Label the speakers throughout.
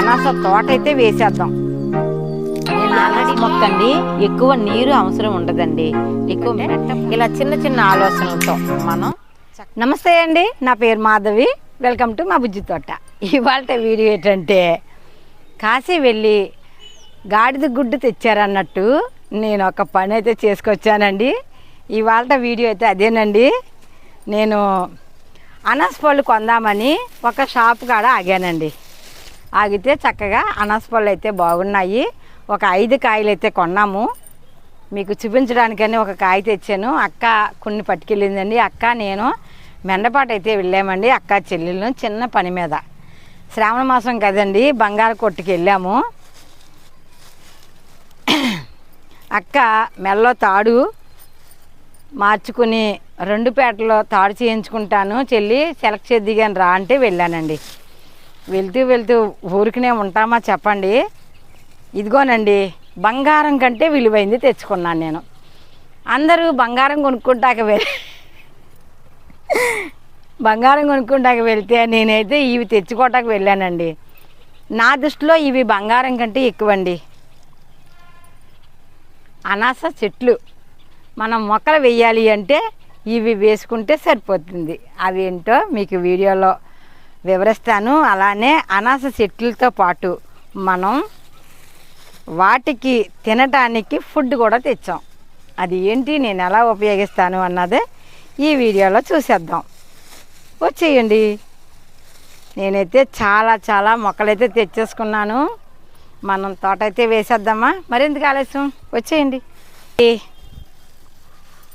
Speaker 1: అనాస తోట అయితే వేసేద్దాం. నేను మొక్క అండి ఎక్కువ నీరు అవసరం ఉండదండి. ఎక్కువ ఇలా చిన్న చిన్న ఆలోచనలతో మనం నమస్తే అండి నా పేరు మాధవి. వెల్కమ్ టు మా బుజ్జి తోట. ఇవాళ వీడియో ఏంటంటే కాశీ వెళ్ళి గాడిద గుడ్డు తెచ్చారన్నట్టు నేను ఒక పని అయితే చేసుకొచ్చానండి. ఇవాళ వీడియో అయితే అదేనండి. నేను అనాస పళ్ళు కొందామని ఒక షాప్ కాడ ఆగానండి. ఆగితే చక్కగా అనాస పళ్ళు అయితే బాగున్నాయి. ఒక ఐదు కాయలు అయితే కొన్నాము. మీకు చూపించడానికని ఒక కాయ తెచ్చాను. అక్క కొన్ని పట్టుకెళ్ళిందండి. అక్క నేను మెండపాటు అయితే వెళ్ళామండి. అక్క చెల్లెళ్ళు చిన్న పని మీద. శ్రావణ మాసం కదండి బంగారు కొట్టుకి వెళ్ళాము. అక్క మెల్లో తాడు మార్చుకుని రెండు పేటలో తాడు చేయించుకుంటాను. చెల్లి సెలెక్ట్ చేద్దిగాని రా అంటే వెళ్ళానండి. వెళ్తూ వెళ్తూ ఊరికినే ఉంటామా చెప్పండి? ఇదిగోనండి బంగారం కంటే విలువైంది తెచ్చుకున్నాను నేను. అందరూ బంగారం కొనుక్కుంటాక వె బంగారం కొనుక్కుంటాక వెళ్తే నేనైతే ఇవి తెచ్చుకోవటానికి వెళ్ళానండి. నా దృష్టిలో ఇవి బంగారం కంటే ఎక్కువండి. అనాస చెట్లు. మనం మొక్కలు వేయాలి అంటే ఇవి వేసుకుంటే సరిపోతుంది. అవి ఏంటో మీకు వీడియోలో వివరిస్తాను. అలానే అనాస చెట్లతో పాటు మనం వాటికి తినటానికి ఫుడ్ కూడా తెచ్చాం. అది ఏంటి నేను ఎలా ఉపయోగిస్తాను అన్నదే ఈ వీడియోలో చూసేద్దాం. వచ్చేయండి. నేనైతే చాలా చాలా మొక్కలైతే తెచ్చేసుకున్నాను. మనం తోట అయితే వేసేద్దామా? మరెందుకు ఆలస్యం? వచ్చేయండి.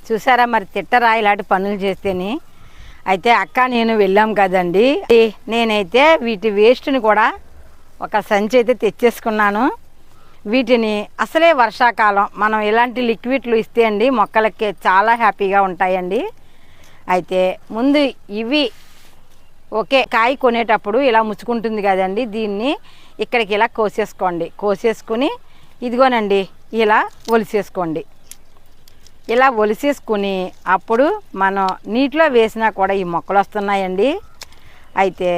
Speaker 1: చూసారా మరి తిట్టరా ఇలాంటి పనులు చేస్తేనే? అయితే అక్క నేను వెళ్ళాం కదండి. నేనైతే వీటి వేస్ట్ని కూడా ఒక సంచి అయితే తెచ్చేసుకున్నాను. వీటిని అసలే వర్షాకాలం. మనం ఇలాంటి లిక్విడ్లు ఇస్తే అండి మొక్కలకి చాలా హ్యాపీగా ఉంటాయండి. అయితే ముందు ఇవి ఓకే కాయ కొనేటప్పుడు ఇలా ముచ్చుకుంటుంది కదండి దీన్ని ఇక్కడికి ఇలా కోసేసుకోండి. కోసేసుకుని ఇదిగోనండి ఇలా ఒలిసేసుకోండి. ఇలా ఒలిసేసుకుని అప్పుడు మనం నీటిలో వేసినా కూడా ఈ మొక్కలు వస్తున్నాయండి. అయితే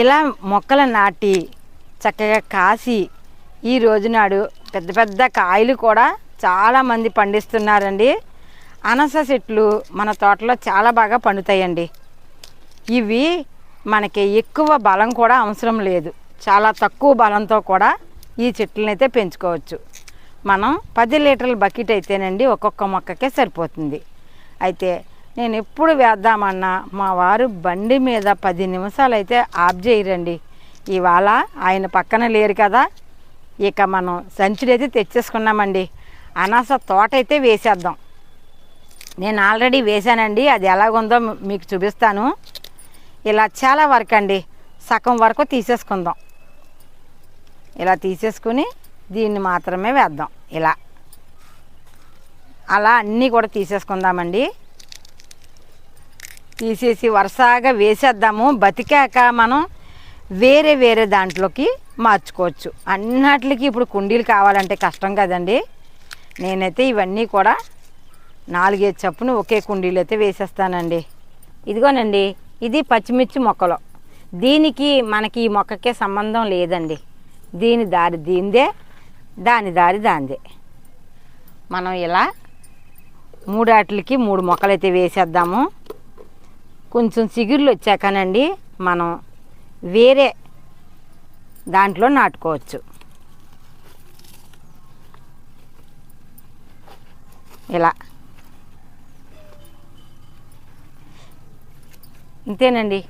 Speaker 1: ఇలా మొక్కలు నాటి చక్కగా కాసి ఈ రోజు నాడు పెద్ద పెద్ద కాయలు కూడా చాలామంది పండిస్తున్నారండి. అనస చెట్లు మన తోటలో చాలా బాగా పండుతాయండి. ఇవి మనకి ఎక్కువ బలం కూడా అవసరం లేదు. చాలా తక్కువ బలంతో కూడా ఈ చెట్లనైతే అయితే పెంచుకోవచ్చు. మనం పది లీటర్ల బకెట్ అయితేనండి ఒక్కొక్క మొక్కకే సరిపోతుంది. అయితే నేను ఎప్పుడు వేద్దామన్నా మా వారు బండి మీద పది నిమిషాలు అయితే ఆఫ్ చేయరండి. ఇవాళ ఆయన పక్కన లేరు కదా ఇక మనం సంచులు అయితే తెచ్చేసుకున్నామండి. అనాస తోట అయితే వేసేద్దాం. నేను ఆల్రెడీ వేశానండి అది ఎలాగుందో మీకు చూపిస్తాను. ఇలా చాలా వరకు అండి సగం వరకు తీసేసుకుందాం. ఇలా తీసేసుకుని దీన్ని మాత్రమే వేద్దాం. ఇలా. అలా అన్నీ కూడా తీసేసుకుందామండి. తీసేసి వరుసగా వేసేద్దాము. బతికాక మనం వేరే వేరే దాంట్లోకి మార్చుకోవచ్చు. అన్నిటికి ఇప్పుడు కుండీలు కావాలంటే కష్టం కదండి. నేనైతే ఇవన్నీ కూడా నాలుగైదు చప్పును ఒకే కుండీలు అయితే వేసేస్తానండి. ఇదిగోనండి ఇది పచ్చిమిర్చి మొక్కలు. దీనికి మనకి ఈ మొక్కకే సంబంధం లేదండి. దీని దారి దీందే దాని దారి దాందే. మనం ఇలా మూడాట్లకి మూడు మొక్కలు అయితే వేసేద్దాము. కొంచెం చిగుర్లు వచ్చాకనండి మనం వేరే దాంట్లో నాటుకోవచ్చు. ఇలా. ఇంతేనండి.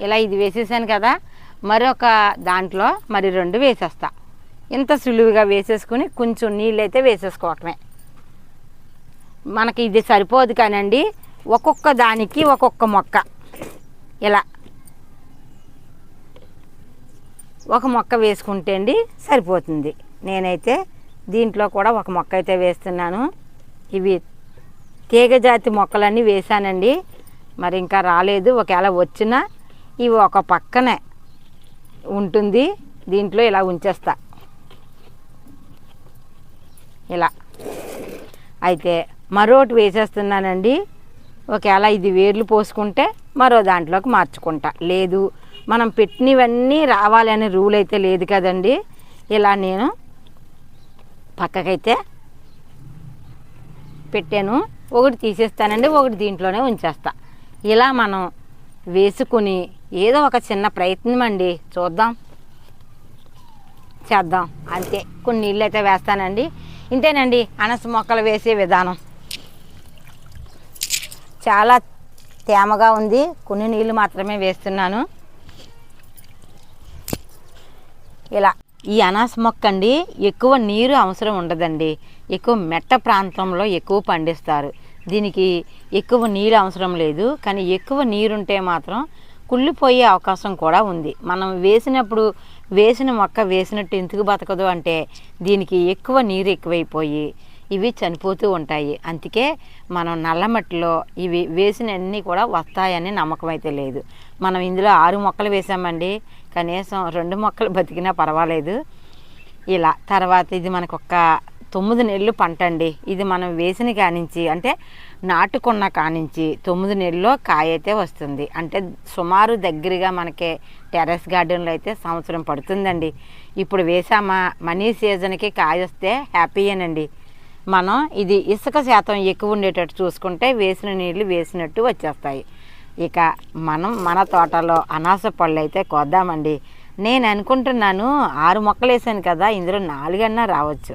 Speaker 1: ఇలా ఇది వేసేసాను కదా మరొక దాంట్లో మరి రెండు వేసేస్తా. ఇంత సులువుగా వేసేసుకుని కొంచెం నీళ్ళు అయితే వేసేసుకోవటమే. మనకి ఇది సరిపోదు కానండి ఒక్కొక్క దానికి ఒక్కొక్క మొక్క. ఇలా. ఒక మొక్క వేసుకుంటే అండి సరిపోతుంది. నేనైతే దీంట్లో కూడా ఒక మొక్క అయితే వేస్తున్నాను. ఇవి తీగ జాతి మొక్కలన్నీ వేసానండి మరి ఇంకా రాలేదు. ఒకవేళ వచ్చినా ఇవి ఒక పక్కనే ఉంటుంది. దీంట్లో ఇలా ఉంచేస్తా. ఇలా. అయితే మరోటి వేసేస్తున్నానండి. ఒకవేళ ఇది వేర్లు పోసుకుంటే మరో దాంట్లోకి మార్చుకుంటా. లేదు మనం పెట్టినవన్నీ రావాలి అనే రూల్ అయితే లేదు కదండి. ఇలా నేను పక్కకైతే పెట్టాను. ఒకటి తీసేస్తానండి ఒకటి దీంట్లోనే ఉంచేస్తా. ఇలా మనం వేసుకుని ఏదో ఒక చిన్న ప్రయత్నం అండి. చూద్దాం. చేద్దాం. అంతే. కొన్ని నీళ్ళు అయితే వేస్తానండి. ఇంతేనండి అనస మొక్కలు వేసే విధానం. చాలా తేమగా ఉంది. కొన్ని నీళ్ళు మాత్రమే వేస్తున్నాను. ఇలా ఈ అనాస మొక్క అండి ఎక్కువ నీరు అవసరం ఉండదండి. ఎక్కువ మెట్ట ప్రాంతంలో ఎక్కువ పండిస్తారు. దీనికి ఎక్కువ నీరు అవసరం లేదు. కానీ ఎక్కువ నీరుంటే మాత్రం కుళ్ళిపోయే అవకాశం కూడా ఉంది. మనం వేసినప్పుడు వేసిన మొక్క వేసినట్టు ఎందుకు బతకదు అంటే దీనికి ఎక్కువ నీరు ఎక్కువైపోయి ఇవి చనిపోతూ ఉంటాయి. అందుకే మనం నల్ల మట్టిలో ఇవి వేసినన్ని కూడా వస్తాయని నమ్మకం అయితే లేదు. మనం ఇందులో ఆరు మొక్కలు వేసామండి. కనీసం రెండు మొక్కలు బతికినా పర్వాలేదు. ఇలా తర్వాత ఇది మనకు ఒక తొమ్మిది నెలలు పంట అండి ఇది మనం వేసిన కానించి అంటే నాటుకున్న కానించి తొమ్మిది నెలల్లో కాయ అయితే వస్తుంది. అంటే సుమారు దగ్గరగా మనకి టెర్రస్ గార్డెన్లో అయితే సంవత్సరం పడుతుందండి. ఇప్పుడు వేసామా మనీ సీజన్కి కాయ వస్తే హ్యాపీయేనండి మనం ఇది ఇసుక శాతం ఎక్కువ ఉండేటట్టు చూసుకుంటే వేసిన నీళ్ళు వేసినట్టు వచ్చేస్తాయి. ఇక మనం మన తోటలో అనాస పళ్ళు అయితే కోద్దామండి. నేను అనుకుంటున్నాను ఆరు మొక్కలు వేసాను కదా ఇందులో నాలుగన్నా రావచ్చు.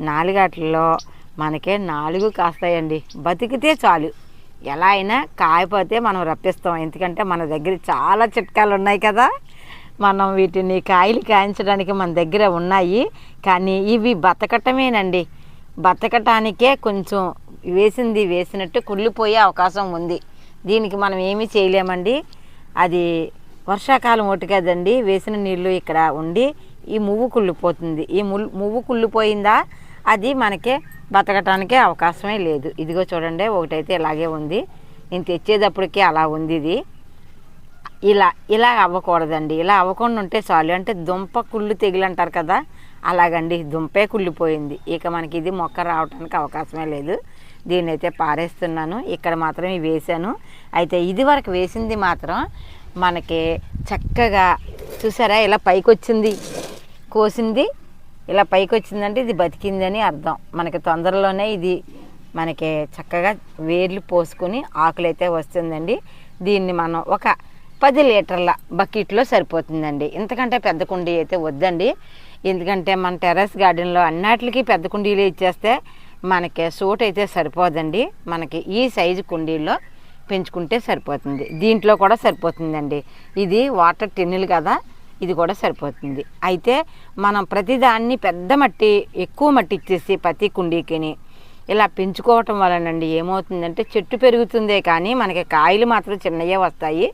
Speaker 1: నాలుగట్లో మనకే నాలుగు కాస్తాయండి. బతికితే చాలు. ఎలా అయినా కాయపోతే మనం రప్పిస్తాం. ఎందుకంటే మన దగ్గర చాలా చిట్కాలు ఉన్నాయి కదా. మనం వీటిని కాయలు కాయించడానికి మన దగ్గర ఉన్నాయి. కానీ ఇవి బతకటమేనండి. బతకటానికే కొంచెం వేసింది వేసినట్టు కుళ్ళిపోయే అవకాశం ఉంది. దీనికి మనం ఏమీ చేయలేమండి. అది వర్షాకాలం ఒకటి కదండి. వేసిన నీళ్ళు ఇక్కడ ఉండి ఈ మువ్వు కుళ్ళిపోతుంది. ఈ ముల్ మువ్వు కుళ్ళిపోయిందా? అది మనకి బతకటానికే అవకాశమే లేదు. ఇదిగో చూడండి ఒకటైతే ఇలాగే ఉంది. నేను తెచ్చేటప్పటికి అలా ఉంది ఇది. ఇలా ఇలా అవ్వకూడదండి. ఇలా అవ్వకుండా ఉంటే చాలు. అంటే దుంప కుళ్ళు తెగులు అంటారు కదా అలాగండి. దుంపే కుళ్ళిపోయింది. ఇక మనకి ఇది మొక్క రావడానికి అవకాశమే లేదు. దీన్ని అయితే పారేస్తున్నాను. ఇక్కడ మాత్రం ఇవి వేసాను అయితే ఇది వరకు వేసింది మాత్రం మనకి చక్కగా చూసారా? ఇలా పైకి వచ్చింది కోసింది. ఇలా పైకి వచ్చిందంటే ఇది బతికిందని అర్థం. మనకి తొందరలోనే ఇది మనకి చక్కగా వేర్లు పోసుకొని ఆకులు అయితే వస్తుందండి. దీన్ని మనం ఒక పది లీటర్ల బకెట్లో సరిపోతుందండి. ఇంతకంటే పెద్ద కుండీ అయితే వద్దండి. ఎందుకంటే మన టెర్రస్ గార్డెన్లో అన్నిటికీ పెద్ద కుండీలు ఇచ్చేస్తే మనకి సూట్ అయితే సరిపోదండి. మనకి ఈ సైజు కుండీల్లో పెంచుకుంటే సరిపోతుంది. దీంట్లో కూడా సరిపోతుందండి. ఇది వాటర్ టిన్నులు కదా. ఇది కూడా సరిపోతుంది. అయితే మనం ప్రతిదాన్ని పెద్ద మట్టి ఎక్కువ మట్టి ఇచ్చేసి ప్రతి కుండీకిని ఇలా పెంచుకోవటం వలనండి ఏమవుతుందంటే చెట్టు పెరుగుతుందే కానీ మనకి కాయలు మాత్రం చిన్నయే వస్తాయి.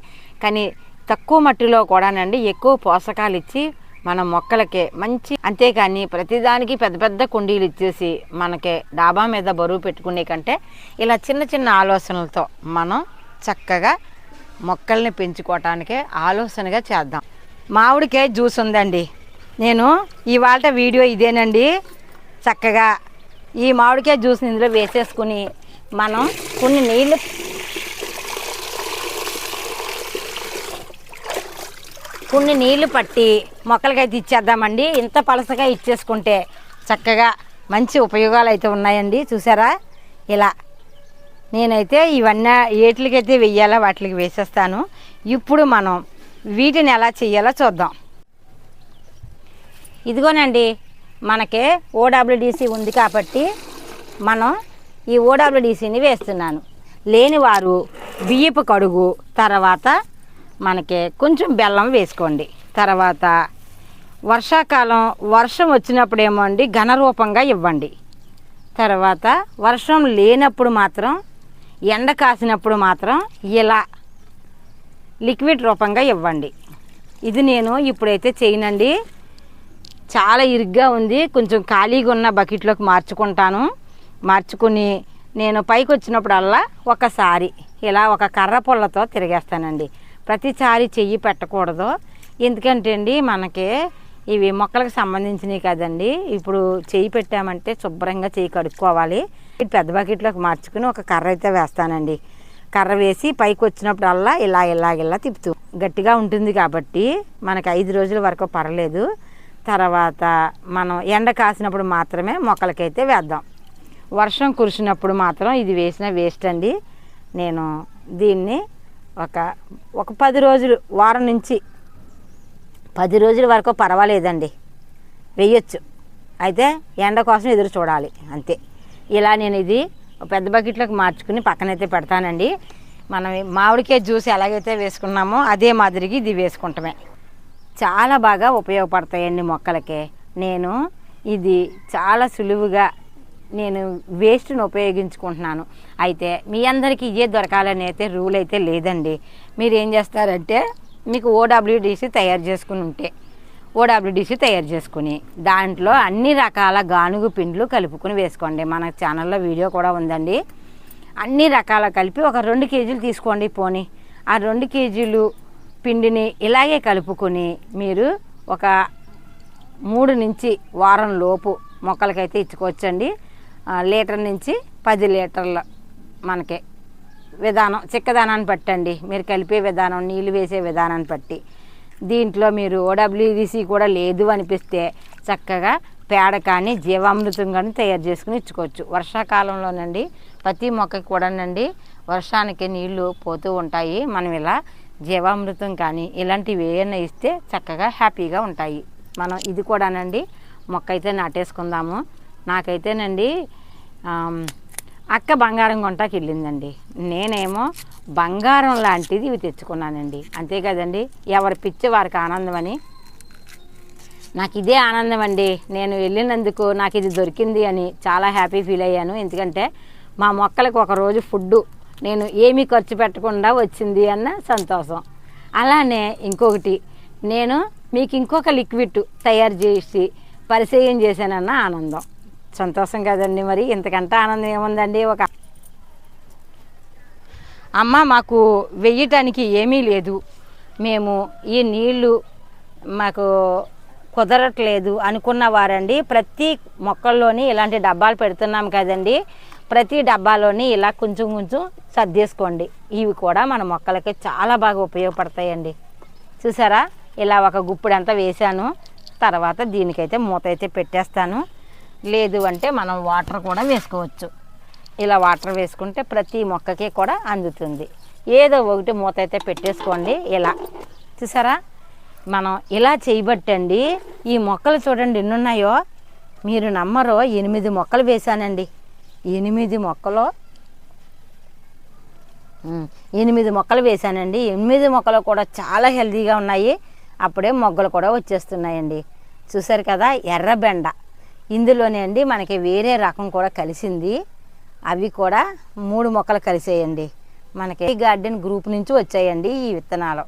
Speaker 1: కానీ తక్కువ మట్టిలో కూడానండి ఎక్కువ పోషకాలు ఇచ్చి మన మొక్కలకి మంచి అంతేకాని ప్రతిదానికి పెద్ద పెద్ద కుండీలు ఇచ్చేసి మనకి డాబా మీద బరువు పెట్టుకునే కంటే ఇలా చిన్న చిన్న ఆలోచనలతో మనం చక్కగా మొక్కల్ని పెంచుకోవటానికే ఆలోచనగా చేద్దాం. మామిడికాయ జ్యూస్ ఉందండి. నేను ఇవాళ వీడియో ఇదేనండి. చక్కగా ఈ మామిడికాయ జ్యూస్ని ఇందులో వేసేసుకుని మనం కొన్ని నీళ్ళు కొన్ని నీళ్ళు పట్టి మొక్కలకైతే ఇచ్చేద్దామండి. ఇంత పలసగా ఇచ్చేసుకుంటే చక్కగా మంచి ఉపయోగాలు అయితే ఉన్నాయండి. చూసారా? ఇలా నేనైతే ఇవన్నీ ఏట్లకైతే వెయ్యాలా వాటికి వేసేస్తాను. ఇప్పుడు మనం వీటిని ఎలా చేయాలో చూద్దాం. ఇదిగోనండి మనకి ఓడబ్ల్యూడిసి ఉంది కాబట్టి మనం ఈ ఓడబ్ల్యూడిసిని వేస్తున్నాను. లేనివారు బియ్యపు కడుగు తర్వాత మనకి కొంచెం బెల్లం వేసుకోండి. తర్వాత వర్షాకాలం వర్షం వచ్చినప్పుడు ఏమో అండి ఘనరూపంగా ఇవ్వండి. తర్వాత వర్షం లేనప్పుడు మాత్రం ఎండ కాసినప్పుడు మాత్రం ఇలా లిక్విడ్ రూపంగా ఇవ్వండి. ఇది నేను ఇప్పుడైతే చేయనండి. చాలా ఇరుగ్గా ఉంది. కొంచెం ఖాళీగా ఉన్న బకెట్లోకి మార్చుకుంటాను. మార్చుకుని నేను పైకి వచ్చినప్పుడల్లా ఒకసారి ఇలా ఒక కర్ర పుల్లతో తిరిగేస్తానండి. ప్రతిసారి చెయ్యి పెట్టకూడదు. ఎందుకంటే అండి మనకి ఇవి మొక్కలకు సంబంధించినవి కదండి. ఇప్పుడు చెయ్యి పెట్టామంటే శుభ్రంగా చెయ్యి కడుక్కోవాలి. ఇది పెద్ద బకెట్లోకి మార్చుకుని ఒక కర్ర అయితే వేస్తానండి. కర్ర వేసి పైకి వచ్చినప్పుడల్లా ఇలా ఇలా ఇలా తిప్పుతూ గట్టిగా ఉంటుంది కాబట్టి మనకి ఐదు రోజుల వరకు పర్లేదు. తర్వాత మనం ఎండ కాసినప్పుడు మాత్రమే మొక్కలకైతే వేద్దాం. వర్షం కురిసినప్పుడు మాత్రం ఇది వేసిన వేస్ట్ అండి. నేను దీన్ని ఒక ఒక పది రోజులు వారం నుంచి పది రోజుల వరకు పర్వాలేదండి. వేయొచ్చు. అయితే ఎండ కోసం ఎదురు చూడాలి. అంతే. ఇలా నేను ఇది పెద్ద బకెట్లోకి మార్చుకుని పక్కనైతే పెడతానండి. మనం మామిడికాయ జ్యూస్ ఎలాగైతే వేసుకున్నామో అదే మాదిరిగా ఇది వేసుకుంటమే. చాలా బాగా ఉపయోగపడతాయండి మొక్కలకి. నేను ఇది చాలా సులువుగా నేను వేస్ట్ను ఉపయోగించుకుంటున్నాను. అయితే మీ అందరికీ ఇదే దొరకాలని అయితే రూల్ అయితే లేదండి. మీరు ఏం చేస్తారంటే మీకు ఓడబ్ల్యూడిసి తయారు చేసుకుని ఉంటే. ఓడబ్ల్యూడిసి తయారు చేసుకుని దాంట్లో అన్ని రకాల గానుగు పిండ్లు కలుపుకుని వేసుకోండి. మన ఛానల్లో వీడియో కూడా ఉందండి. అన్ని రకాల కలిపి ఒక రెండు కేజీలు తీసుకోండి పోనీ. ఆ రెండు కేజీలు పిండిని ఇలాగే కలుపుకొని మీరు ఒక మూడు నుంచి వారం లోపు మొక్కలకైతే ఇచ్చుకోవచ్చండి. లీటర్ నుంచి పది లీటర్ల మనకి విధానం చిక్కదనాన్ని పట్టండి మీరు కలిపే విధానం నీళ్ళు వేసే విధానాన్ని బట్టి. దీంట్లో మీరు ఓడబ్ల్యూడిసి కూడా లేదు అనిపిస్తే చక్కగా పేడ కానీ జీవామృతం కానీ తయారు చేసుకుని ఇచ్చుకోవచ్చు. వర్షాకాలంలోనండి ప్రతి మొక్కకి కూడానండి వర్షానికి నీళ్ళు పోతూ ఉంటాయి. మనం ఇలా జీవామృతం కానీ ఇలాంటివి ఏమైనా ఇస్తే చక్కగా హ్యాపీగా ఉంటాయి. మనం ఇది కూడానండి మొక్క అయితే నాటేసుకుందాము. నాకైతేనండి అక్క బంగారం కొంటాకి వెళ్ళిందండి నేనేమో బంగారం లాంటిది ఇవి తెచ్చుకున్నానండి. అంతే కదండి? ఎవరి పిచ్చి వారికి ఆనందం అని నాకు ఇదే ఆనందం అండి నేను వెళ్ళినందుకు నాకు ఇది దొరికింది అని చాలా హ్యాపీ ఫీల్ అయ్యాను. ఎందుకంటే మా మొక్కలకు ఒక రోజు ఫుడ్ నేను ఏమీ ఖర్చు పెట్టకుండా వచ్చింది అన్న సంతోషం. అలానే ఇంకొకటి నేను మీకు ఇంకొక లిక్విడ్ తయారు చేసి పరిచయం చేశానన్న ఆనందం. సంతోషం కదండి మరి. ఇంతకంటే ఆనందం ఏముందండి? ఒక అమ్మ మాకు వెయ్యటానికి ఏమీ లేదు. మేము ఈ నీళ్ళు మాకు కుదరట్లేదు అనుకున్న వారండి. ప్రతి మొక్కల్లోని ఇలాంటి డబ్బాలు పెడుతున్నాం కదండి. ప్రతి డబ్బాలోని ఇలా కొంచెం కొంచెం సర్దేసుకోండి. ఇవి కూడా మన మొక్కలకి చాలా బాగా ఉపయోగపడతాయండి. చూసారా? ఇలా ఒక గుప్పుడంతా వేశాను. వేసాను తర్వాత దీనికైతే మూత అయితే పెట్టేస్తాను. లేదు అంటే మనం వాటర్ కూడా వేసుకోవచ్చు. ఇలా వాటర్ వేసుకుంటే ప్రతి మొక్కకి కూడా అందుతుంది. ఏదో ఒకటి మూత అయితే పెట్టేసుకోండి ఇలా. చూసారా? మనం ఇలా చేయబట్టండి. ఈ మొక్కలు చూడండి ఎన్ని ఉన్నాయో మీరు నమ్మరు? ఎనిమిది మొక్కలు వేశానండి. ఎనిమిది మొక్కలు. ఎనిమిది మొక్కలు వేశానండి. ఎనిమిది మొక్కలు కూడా చాలా హెల్తీగా ఉన్నాయి. అప్పుడే మొగ్గలు కూడా వచ్చేస్తున్నాయండి. చూసారు కదా? ఎర్రబెండ ఇందులోనే అండి మనకి వేరే రకం కూడా కలిసింది. అవి కూడా మూడు మొక్కలు కలిసేయండి. మనకి గార్డెన్ గ్రూప్ నుంచి వచ్చాయండి ఈ విత్తనాలు.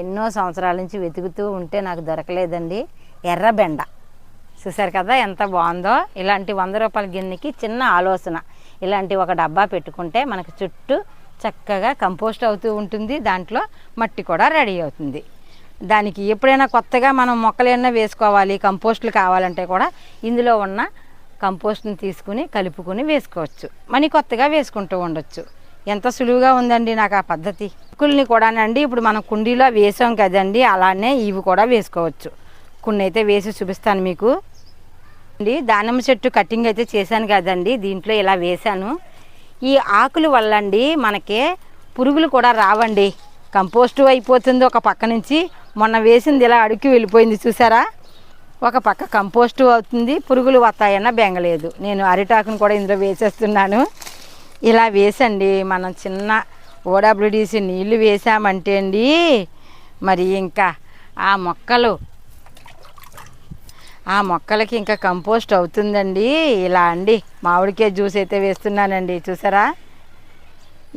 Speaker 1: ఎన్నో సంవత్సరాల నుంచి వెతుకుతూ ఉంటే నాకు దొరకలేదండి. ఎర్రబెండ చూసారు కదా ఎంత బాగుందో? ఇలాంటి వంద రూపాయల గిన్నెకి చిన్న ఆలోచన. ఇలాంటి ఒక డబ్బా పెట్టుకుంటే మనకి చుట్టూ చక్కగా కంపోస్ట్ అవుతూ ఉంటుంది. దాంట్లో మట్టి కూడా రెడీ అవుతుంది. దానికి ఎప్పుడైనా కొత్తగా మనం మొక్కలు ఏమైనా వేసుకోవాలి కంపోస్టులు కావాలంటే కూడా ఇందులో ఉన్న కంపోస్ట్ని తీసుకుని కలుపుకొని వేసుకోవచ్చు. మనీ కొత్తగా వేసుకుంటూ ఉండొచ్చు. ఎంత సులువుగా ఉందండి నాకు ఆ పద్ధతి. మొక్కల్ని కూడానండి ఇప్పుడు మనం కుండీలో వేసాం కదండి అలానే ఇవి కూడా వేసుకోవచ్చు. కొన్ని అయితే వేసి చూపిస్తాను మీకు. అండి దానిమ్మ చెట్టు కటింగ్ అయితే చేశాను కదండి దీంట్లో ఇలా వేశాను. ఈ ఆకుల వల్ల అండి మనకి పురుగులు కూడా రావండి. కంపోస్ట్ అయిపోతుంది ఒక పక్క నుంచి మొన్న వేసింది ఇలా అడుక్కి వెళ్ళిపోయింది చూసారా? ఒక పక్క కంపోస్ట్ అవుతుంది పురుగులు వస్తాయన్న బెంగలేదు నేను అరిటాకును కూడా ఇందులో వేసేస్తున్నాను. ఇలా వేసండి మనం చిన్న ఓడబ్ల్యూడిసి నీళ్ళు వేసామంటే అండి మరి ఇంకా ఆ మొక్కలు ఆ మొక్కలకి ఇంకా కంపోస్ట్ అవుతుందండి. ఇలా అండి మామిడికాయ జ్యూస్ అయితే వేస్తున్నానండి చూసారా?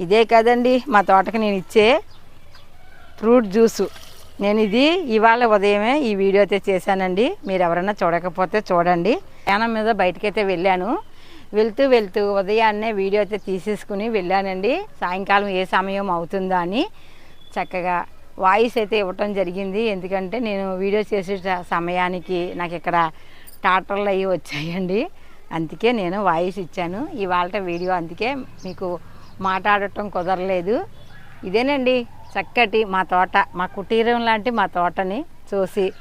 Speaker 1: ఇదే కదండి మా తోటకి నేను ఇచ్చే ఫ్రూట్ జ్యూసు. నేను ఇది ఇవాళ ఉదయమే ఈ వీడియో అయితే చేశానండి. మీరు ఎవరైనా చూడకపోతే చూడండి. ప్రయాణం మీద బయటకైతే వెళ్ళాను. వెళ్తూ వెళ్తూ ఉదయాన్నే వీడియో అయితే తీసేసుకుని వెళ్ళానండి. సాయంకాలం ఏ సమయం అవుతుందా అని చక్కగా వాయిస్ అయితే ఇవ్వటం జరిగింది. ఎందుకంటే నేను వీడియో చేసే సమయానికి నాకు ఇక్కడ టాటర్లు అవి వచ్చాయండి. అందుకే నేను వాయిస్ ఇచ్చాను. ఇవాళ వీడియో అందుకే మీకు మాట్లాడటం కుదరలేదు. ఇదేనండి. చక్కటి మా తోట మా కుటీరం లాంటి మా తోటని చూసి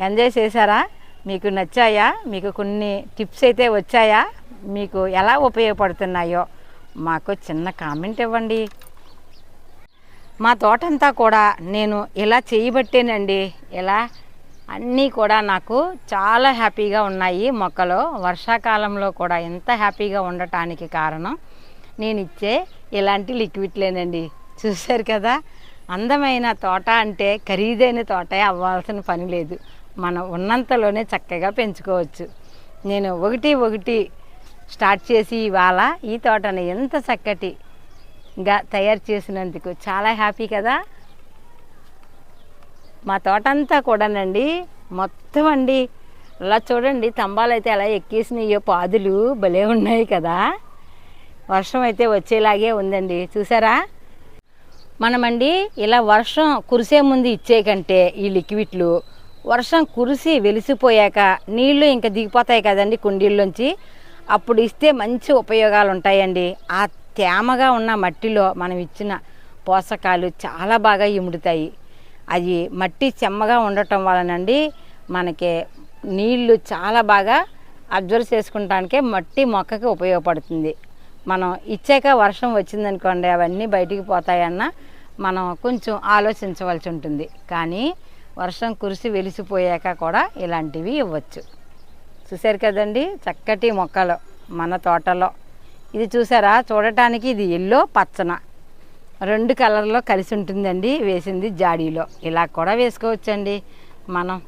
Speaker 1: ఎంజాయ్ చేశారా? మీకు నచ్చాయా? మీకు కొన్ని టిప్స్ అయితే వచ్చాయా? మీకు ఎలా ఉపయోగపడుతున్నాయో మాకు చిన్న కామెంట్ ఇవ్వండి. మా తోటంతా కూడా నేను ఇలా చేయబట్టేనండి. ఇలా అన్నీ కూడా నాకు చాలా హ్యాపీగా ఉన్నాయి. మొక్కలు వర్షాకాలంలో కూడా ఎంత హ్యాపీగా ఉండటానికి కారణం నేను ఇచ్చే ఇలాంటి లిక్విడ్లేనండి. చూశారు కదా? అందమైన తోట అంటే ఖరీదైన తోట అవ్వాల్సిన పని లేదు. మనం ఉన్నంతలోనే చక్కగా పెంచుకోవచ్చు. నేను ఒకటి ఒకటి స్టార్ట్ చేసి ఇవాళ ఈ తోటను ఎంత చక్కటిగా తయారు చేసినందుకు చాలా హ్యాపీ కదా? మా తోట అంతా కూడానండి మొత్తం అండి. అలా చూడండి తంబాలు అయితే అలా ఎక్కేసినాయో పాదులు భలే ఉన్నాయి కదా? వర్షం అయితే వచ్చేలాగే ఉందండి. చూసారా? మనమండి ఇలా వర్షం కురిసే ముందు ఇచ్చే కంటే ఈ లిక్విడ్లు వర్షం కురిసి వెలిసిపోయాక నీళ్ళు ఇంకా దిగిపోతాయి కదండి కుండీల్లోంచి. అప్పుడు ఇస్తే మంచి ఉపయోగాలు ఉంటాయండి ఆ తేమగా ఉన్న మట్టిలో మనం ఇచ్చిన పోషకాలు చాలా బాగా ఇముడుతాయి. అది మట్టి చెమ్మగా ఉండటం వలనండి మనకి నీళ్ళు చాలా బాగా అబ్జర్వ్ చేసుకుంటానికే మట్టి మొక్కకి ఉపయోగపడుతుంది. మనం ఇచ్చాక వర్షం వచ్చిందనుకోండి అవన్నీ బయటికి పోతాయన్న మనం కొంచెం ఆలోచించవలసి ఉంటుంది. కానీ వర్షం కురిసి వెలిసిపోయాక కూడా ఇలాంటివి ఇవ్వచ్చు. చూశారు కదండి? చక్కటి మొక్కలు మన తోటలో. ఇది చూసారా? చూడటానికి ఇది ఎల్లో పచ్చన. రెండు కలర్లో కలిసి ఉంటుందండి వేసింది జాడీలో. ఇలా కూడా వేసుకోవచ్చండి. మనం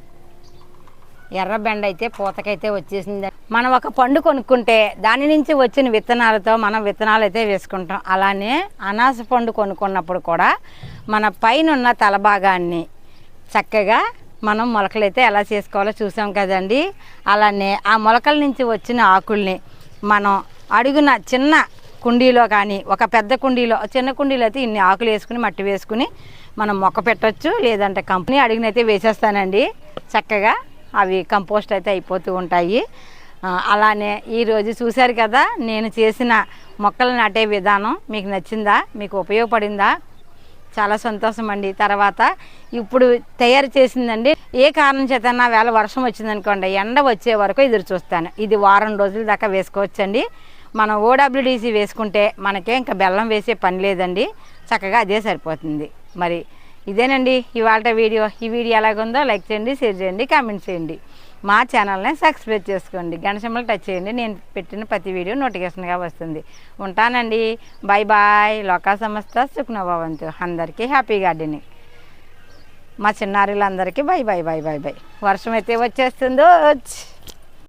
Speaker 1: ఎర్ర బెండ అయితే పూతకైతే వచ్చేసింది. మనం ఒక పండు కొనుక్కుంటే దాని నుంచి వచ్చిన విత్తనాలతో మనం విత్తనాలు అయితే వేసుకుంటాం. అలానే అనాస పండు కొనుక్కున్నప్పుడు కూడా మన పైన ఉన్న తల భాగాన్ని చక్కగా మనం మొలకలైతే ఎలా చేసుకోవాలో చూసాం కదండి. అలానే ఆ మొలకల నుంచి వచ్చిన ఆకుల్ని మనం అడుగున చిన్న కుండీలో కానీ ఒక పెద్ద కుండీలో చిన్న కుండీలో అయితే ఇన్ని ఆకులు వేసుకుని మట్టి వేసుకుని మనం మొక్క పెట్టొచ్చు. లేదంటే కంపెనీ అడిగినైతే వేసేస్తానండి. చక్కగా అవి కంపోస్ట్ అయితే అయిపోతూ ఉంటాయి. అలానే ఈరోజు చూశారు కదా నేను చేసిన మొక్కలు నాటే విధానం మీకు నచ్చిందా మీకు ఉపయోగపడిందా? చాలా సంతోషం అండి. తర్వాత ఇప్పుడు తయారు చేసిందండి. ఏ కారణం చేతన్నా వేళ వర్షం వచ్చిందనుకోండి ఎండ వచ్చే వరకు ఎదురు చూస్తాను. ఇది వారం రోజుల దాకా వేసుకోవచ్చండి. మనం ఓడబ్ల్యూడీసీ వేసుకుంటే మనకే ఇంకా బెల్లం వేసే పని లేదండి. చక్కగా అదే సరిపోతుంది. మరి ఇదేనండి ఇవాళ వీడియో. ఈ వీడియో ఎలాగుందో లైక్ చేయండి షేర్ చేయండి కామెంట్ చేయండి. మా ఛానల్ని సబ్స్క్రైబ్ చేసుకోండి. గణశంబలు టచ్ చేయండి. నేను పెట్టిన ప్రతి వీడియో నోటిఫికేషన్గా వస్తుంది. ఉంటానండి. Bye bye. లోకా సంస్థ సుఖ్నభవంతు. అందరికీ హ్యాపీ గార్డెనింగ్. మా చిన్నారులందరికీ bye bye bye bye bye. వర్షం అయితే వచ్చేస్తుందో